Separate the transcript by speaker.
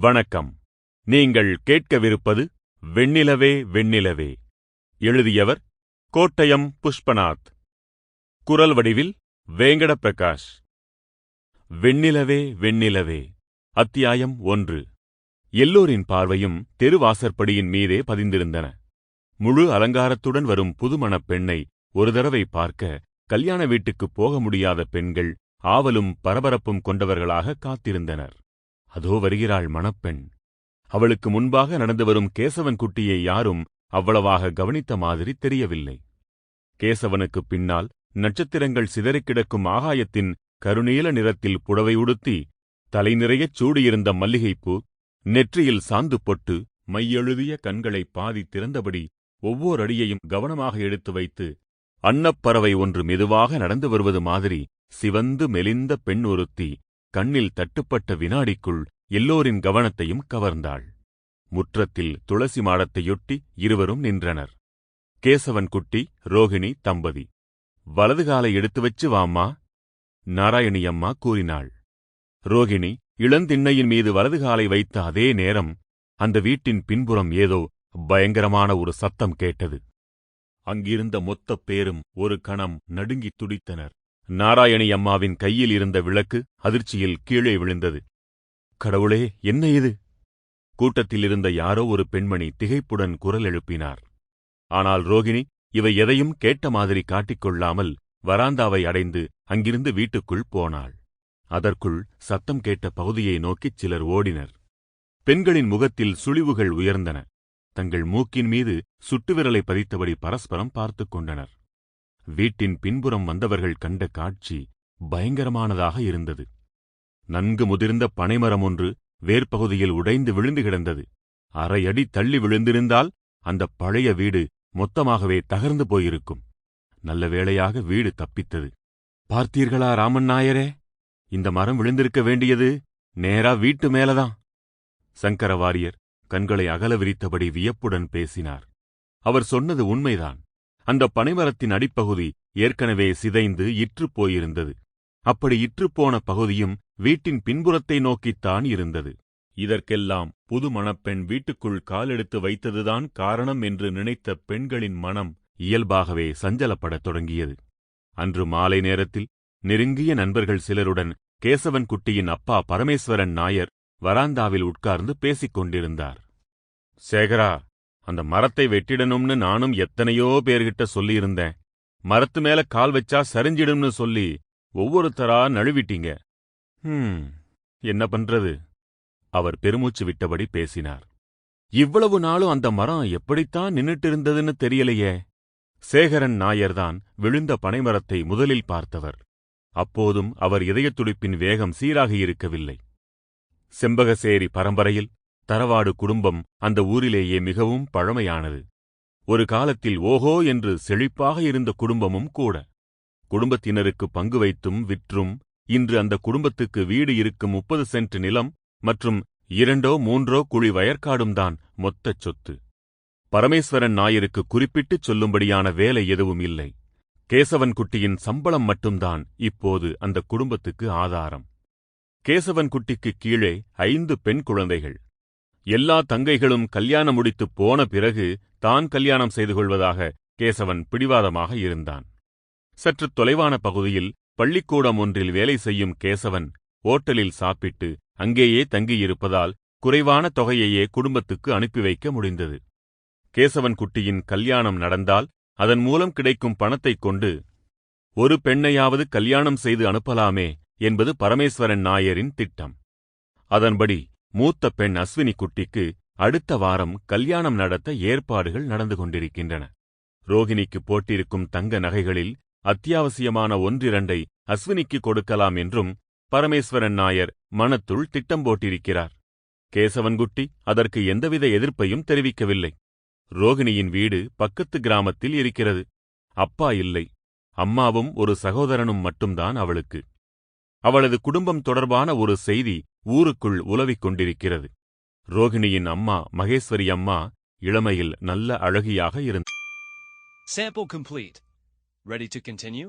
Speaker 1: வணக்கம். நீங்கள் கேட்கவிருப்பது வெண்ணிலவே வெண்ணிலவே. எழுதியவர் கோட்டயம் புஷ்பநாத். குரல் வடிவில் வேங்கட பிரகாஷ் வெண்ணிலவே வெண்ணிலவே. அத்தியாயம் ஒன்று. எல்லோரின் பார்வையும் தெருவாசற்படியின் மீதே பதிந்திருந்தன. முழு அலங்காரத்துடன் வரும் புதுமணப் பெண்ணை ஒரு தடவை பார்க்க கல்யாண வீட்டுக்குப் போக முடியாத பெண்கள் ஆவலும் பரபரப்பும் கொண்டவர்களாக காத்திருந்தனர். அதோ வருகிறாள் மணப்பெண். அவளுக்கு முன்பாக நடந்து வரும் கேசவன் குட்டியை யாரும் அவ்வளவாக கவனித்த மாதிரி தெரியவில்லை. கேசவனுக்குப் பின்னால் நட்சத்திரங்கள் சிதறிக் கிடக்கும் ஆகாயத்தின் கருநீல நிறத்தில் புடவை உடுத்தி தலை நிறையச் சூடியிருந்த மல்லிகைப்பூ நெற்றியில் சாந்து பொட்டு மையெழுதிய கண்களை பாதி திறந்தபடி ஒவ்வொரு அடியையும் கவனமாக எடுத்து வைத்து அன்னப்பறவை ஒன்று மெதுவாக நடந்து வருவது மாதிரி சிவந்து மெலிந்த பெண் ஒருத்தி கண்ணில் தட்டுப்பட்ட வினாடிக்குள் எல்லோரின் கவனத்தையும் கவர்ந்தாள். முற்றத்தில் துளசி மாடத்தையொட்டி இருவரும் நின்றனர். கேசவன் குட்டி ரோகிணி தம்பதி. வலது காலை எடுத்து வச்சு வாம்மா. நாராயணி அம்மா கூறினாள். ரோகிணி இளந்திண்ணையின் மீது வலது காலை வைத்த அதே நேரம் அந்த வீட்டின் பின்புறம் ஏதோ பயங்கரமான ஒரு சத்தம் கேட்டது. அங்கிருந்த மொத்தப் பேரும் ஒரு கணம் நடுங்கித் துடித்தனர். நாராயணி அம்மாவின் கையில் இருந்த விளக்கு அதிர்ச்சியில் கீழே விழுந்தது. கடவுளே என்ன இது? கூட்டத்தில் இருந்த யாரோ ஒரு பெண்மணி திகைப்புடன் குரல் எழுப்பினார். ஆனால் ரோகிணி இவை எதையும் கேட்ட மாதிரி காட்டிக்கொள்ளாமல் வராந்தாவை அடைந்து அங்கிருந்து வீட்டுக்குள் போனாள். அதற்குள் சத்தம் கேட்ட பகுதியை நோக்கிச் சிலர் ஓடினர். பெண்களின் முகத்தில் சுழிவுகள் உயர்ந்தன. தங்கள் மூக்கின் மீது சுட்டுவிரலை பதித்தபடி பரஸ்பரம் பார்த்துக் கொண்டனர். வீட்டின் பின்புறம் வந்தவர்கள் கண்ட காட்சி பயங்கரமானதாக இருந்தது. நன்கு முதிர்ந்த பனைமரம் ஒன்று வேர்ப்பகுதியில் உடைந்து விழுந்து கிடந்தது. அரையடி தள்ளி விழுந்திருந்தால் அந்த பழைய வீடு மொத்தமாகவே தகர்ந்து போயிருக்கும். நல்ல வேளையாக வீடு தப்பித்தது. பார்த்தீர்களா ராமன் நாயரே? இந்த மரம் விழுந்திருக்க வேண்டியது நேரா வீட்டு மேலதான். சங்கரவாரியர் கண்களை அகல விரித்தபடி வியப்புடன் பேசினார். அவர் சொன்னது உண்மைதான். அந்த பனைமரத்தின் அடிப்பகுதி ஏற்கனவே சிதைந்து இற்றுப் போயிருந்தது. அப்படி இற்றுப்போன பகுதியும் வீட்டின் பின்புறத்தை நோக்கித்தான் இருந்தது. இதற்கெல்லாம் புது மணப்பெண் வீட்டுக்குள் காலெடுத்து வைத்ததுதான் காரணம் என்று நினைத்த பெண்களின் மனம் இயல்பாகவே சஞ்சலப்படத் தொடங்கியது. அன்று மாலை நேரத்தில் நெருங்கிய நண்பர்கள் சிலருடன் கேசவன் குட்டியின் அப்பா பரமேஸ்வரன் நாயர் வராந்தாவில் உட்கார்ந்து பேசிக் கொண்டிருந்தார். சேகரா அந்த மரத்தை வெட்டிடணும்னு நானும் எத்தனையோ பேர்கிட்ட சொல்லியிருந்தேன். மரத்து மேல கால் வச்சா சரிஞ்சிடும்னு சொல்லி ஒவ்வொருத்தரா நழுவிட்டீங்க. ஹம் என்ன பண்றது? அவர் பெருமூச்சு விட்டபடி பேசினார். இவ்வளவு நாளும் அந்த மரம் எப்படித்தான் நின்னுட்டு இருந்ததுன்னு தெரியலையே. சேகரன் நாயர்தான் விழுந்த பனைமரத்தை முதலில் பார்த்தவர். அப்போதும் அவர் இதயத்துடிப்பின் வேகம் சீராக இருக்கவில்லை. செம்பகசேரி பரம்பரையில் தரவாடு குடும்பம் அந்த ஊரிலேயே மிகவும் பழமையானது. ஒரு காலத்தில் ஓஹோ என்று செழிப்பாக இருந்த குடும்பமும் கூட. குடும்பத்தினருக்கு பங்கு வைத்தும் விற்றும் இன்று அந்த குடும்பத்துக்கு வீடு இருக்கும் முப்பது சென்ட் நிலம் மற்றும் இரண்டோ மூன்றோ குழி வயற்காடும் தான் மொத்தச் சொத்து. பரமேஸ்வரன் நாயருக்கு குறிப்பிட்டுச் சொல்லும்படியான வேலை எதுவும் இல்லை. கேசவன் குட்டியின் சம்பளம் மட்டும்தான் இப்போது அந்த குடும்பத்துக்கு ஆதாரம். கேசவன் குட்டிக்கு கீழே ஐந்து பெண் குழந்தைகள். எல்லா தங்கைகளும் கல்யாணம் முடித்துப் போன பிறகு தான் கல்யாணம் செய்து கொள்வதாக கேசவன் பிடிவாதமாக இருந்தான். சற்று தொலைவான பகுதியில் பள்ளிக்கூடம் ஒன்றில் வேலை செய்யும் கேசவன் ஓட்டலில் சாப்பிட்டு அங்கேயே தங்கியிருப்பதால் குறைவான தொகையையே குடும்பத்துக்கு அனுப்பி வைக்க முடிந்தது. கேசவன் குட்டியின் கல்யாணம் நடந்தால் அதன் மூலம் கிடைக்கும் பணத்தைக் கொண்டு ஒரு பெண்ணையாவது கல்யாணம் செய்து அனுப்பலாமே என்பது பரமேஸ்வரன் நாயரின் திட்டம். அதன்படி மூத்த பெண் அஸ்வினி குட்டிக்கு அடுத்த வாரம் கல்யாணம் நடத்த ஏற்பாடுகள் நடந்து கொண்டிருக்கின்றன. ரோகிணிக்கு போட்டிருக்கும் தங்க நகைகளில் அத்தியாவசியமான ஒன்றிரண்டை அஸ்வினிக்கு கொடுக்கலாம் என்றும் பரமேஸ்வரன் நாயர் மனத்துள் திட்டம் போட்டிருக்கிறார். கேசவன்குட்டி அதற்கு எந்தவித எதிர்ப்பையும் தெரிவிக்கவில்லை. ரோகிணியின் வீடு பக்கத்து கிராமத்தில் இருக்கிறது. அப்பா இல்லை. அம்மாவும் ஒரு சகோதரனும் மட்டும்தான் அவளுக்கு. அவளது குடும்பம் தொடர்பான ஒரு செய்தி ஊருக்குள் உலவிக் கொண்டிருக்கிறது ரோகிணியின் அம்மா மகேஸ்வரி அம்மா இளமையில் நல்ல அழகியாக இருந்தார்
Speaker 2: Sample complete. Ready to continue?